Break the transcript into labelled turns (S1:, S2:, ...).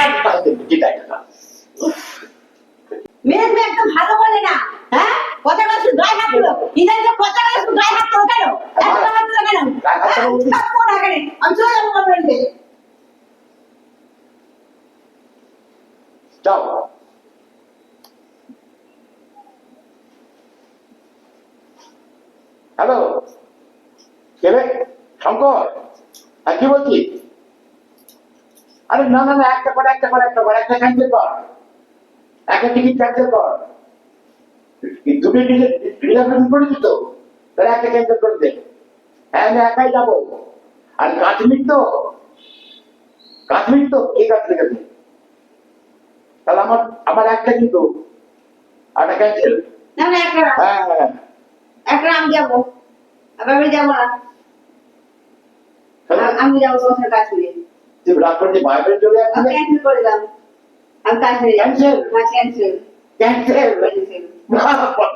S1: ষাট টাকা দেবো কি টাকা
S2: মেয়ে একদম ভালো বলে না হ্যাঁ? কথা শুধু গায়ে হাত তুলো ইদান যে কথা শুধু গায়ে হাত তুলো কেন? এত হাত তুলো কেন। হ্যাঁ? থাকব না আমি চলে যাব কনফারেন্সে
S1: যাও। হ্যালো? কে শঙ্কর? আর কি বলছি আরে না না না একটা করে একটা করে একটা করে একটা ক্যান্সেল কর। একটা টিকিট ক্যান্সেল কর। এই টিকিট রিজার্ভেশন করেছি তো তাহলে একটা ক্যান্সেল করে দে। হ্যাঁ আমি একাই যাব। আর কাশ্মীর তো কাশ্মীর তো কে কাশ্মীর আছে? তাহলে আমার আমার একটা কিন্তু একটা ক্যান্সেল
S2: না না একটা
S1: হ্যাঁ হ্যাঁ
S2: একটা আমি যাব। আবার আমি যাব না।
S1: তাহলে
S2: আমি যাব তোমার কাশ্মীরে
S1: তুই রাত করে যে বাইরে চলে
S2: আমি
S1: যাচ্ছিস
S2: ক্যান্সেল করে দিলাম